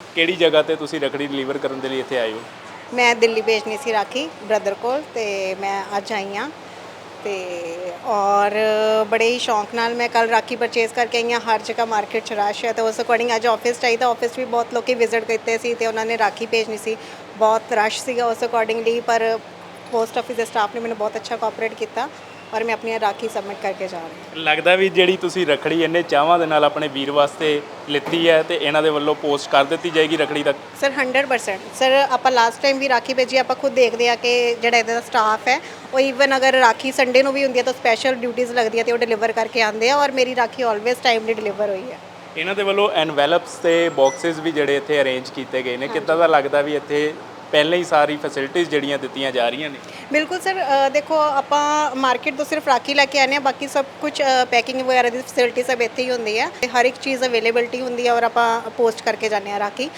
ਕਿਹੜੀ ਜਗ੍ਹਾ ਤੇ ਤੁਸੀਂ ਰਖੜੀ ਡਿਲੀਵਰ ਕਰਨ ਦੇ ਲਈ ਇੱਥੇ ਆਏ ਹੋ? ਮੈਂ ਦਿੱਲੀ ਭੇਜਣੀ ਸੀ ਰਾਖੀ ਬ੍ਰਦਰ ਕੋਲ ਤੇ ਮੈਂ ਅੱਜ ਆਈ ਹਾਂ ਤੇ ਔਰ ਬੜੇ ਹੀ ਸ਼ੌਂਕ ਨਾਲ ਮੈਂ ਕੱਲ ਰਾਖੀ ਪਰਚੇਸ ਕਰਕੇ ਆਈ ਹਾਂ, ਹਰ ਜਗ੍ਹਾ ਮਾਰਕੀਟ ਚ ਰਸ਼ ਹੈ ਤੇ ਉਸ ਅਕੋਰਡਿੰਗ ਅੱਜ ਆਫਿਸ ਚਾਹੀ ਤਾਂ ਆਫਿਸ ਵੀ ਬਹੁਤ ਲੋਕੀ ਵਿਜ਼ਿਟ ਕੀਤੇ ਸੀ ਤੇ ਉਹਨਾਂ ਨੇ ਰਾਖੀ ਭੇਜਣੀ ਸੀ। ਬਹੁਤ ਰਸ਼ ਸੀਗਾ ਉਸ ਅਕੋਰਡਿੰਗਲੀ ਪਰ ਪੋਸਟ ਆਫਿਸ ਦੇ ਸਟਾਫ ਨੇ ਮੈਨੂੰ ਬਹੁਤ ਅੱਛਾ ਕੋਆਪਰੇਟ ਕੀਤਾ। ਔਰ ਮੈਂ ਆਪਣੀ ਰਾਖੀ ਸਬਮਿਟ ਕਰਕੇ ਜਾ ਰਹੀ ਹਾਂ। ਲੱਗਦਾ ਵੀ ਜਿਹੜੀ ਤੁਸੀਂ ਰਖੜੀ ਇੰਨੇ ਚਾਹਾਂ ਦੇ ਨਾਲ ਆਪਣੇ ਵੀਰ ਵਾਸਤੇ ਲਿੱਤੀ ਹੈ ਤੇ ਇਹਨਾਂ ਦੇ ਵੱਲੋਂ ਪੋਸਟ ਕਰ ਦਿੱਤੀ ਜਾਏਗੀ ਰਖੜੀ ਦਾ ਸਰ 100% ਸਰ ਆਪਾਂ ਲਾਸਟ ਟਾਈਮ ਵੀ ਰਾਖੀ ਭੇਜੀ ਆਪਾਂ ਖੁਦ ਦੇਖਦੇ ਆ ਕਿ ਜਿਹੜਾ ਇਹਦਾ ਸਟਾਫ ਹੈ ਉਹ ਈਵਨ ਅਗਰ ਰਾਖੀ ਸੰਡੇ ਨੂੰ ਵੀ ਹੁੰਦੀ ਹੈ ਤਾਂ ਸਪੈਸ਼ਲ ਡਿਊਟੀਆਂ ਲੱਗਦੀਆਂ ਤੇ ਉਹ ਡਿਲੀਵਰ ਕਰਕੇ ਆਉਂਦੇ ਆ ਔਰ ਮੇਰੀ ਰਾਖੀ ਆਲਵੇਸ ਟਾਈਮਲੀ ਡਿਲੀਵਰ ਹੋਈ ਹੈ। ਇਹਨਾਂ ਦੇ ਵੱਲੋਂ ਐਨਵੈਲਪਸ ਤੇ ਬਾਕਸਸ ਵੀ ਜਿਹੜੇ ਇੱਥੇ ਅਰੇਂਜ ਕੀਤੇ ਗਏ ਨੇ। ਕਿੱਦਾਂ ਦਾ ਲੱਗਦਾ ਵੀ ਇੱਥੇ ਪਹਿਲਾਂ ਹੀ ਸਾਰੀ ਫੈਸਿਲਿਟੀਆਂ ਜਿਹੜੀਆਂ ਦਿੱਤੀਆਂ ਜਾ ਰਹੀਆਂ ਨੇ। ਬਿਲਕੁਲ ਸਰ ਦੇਖੋ, ਆਪਾਂ ਮਾਰਕੀਟ ਤੋਂ ਸਿਰਫ ਰਾਖੀ ਲੈ ਕੇ ਆਨੇ ਆ ਬਾਕੀ ਸਭ ਕੁਝ ਪੈਕਿੰਗ ਵਗੈਰਾ ਦੀ ਫੈਸਿਲਿਟੀ ਸਭ ਇੱਥੇ ਹੀ ਹੁੰਦੀ ਹੈ। ਤੇ ਹਰ ਇੱਕ ਚੀਜ਼ ਅਵੇਲੇਬਿਲਟੀ ਹੁੰਦੀ ਹੈ ਔਰ ਆਪਾਂ ਪੋਸਟ ਕਰਕੇ ਜਾਂਦੇ ਆ ਰਾਖੀ।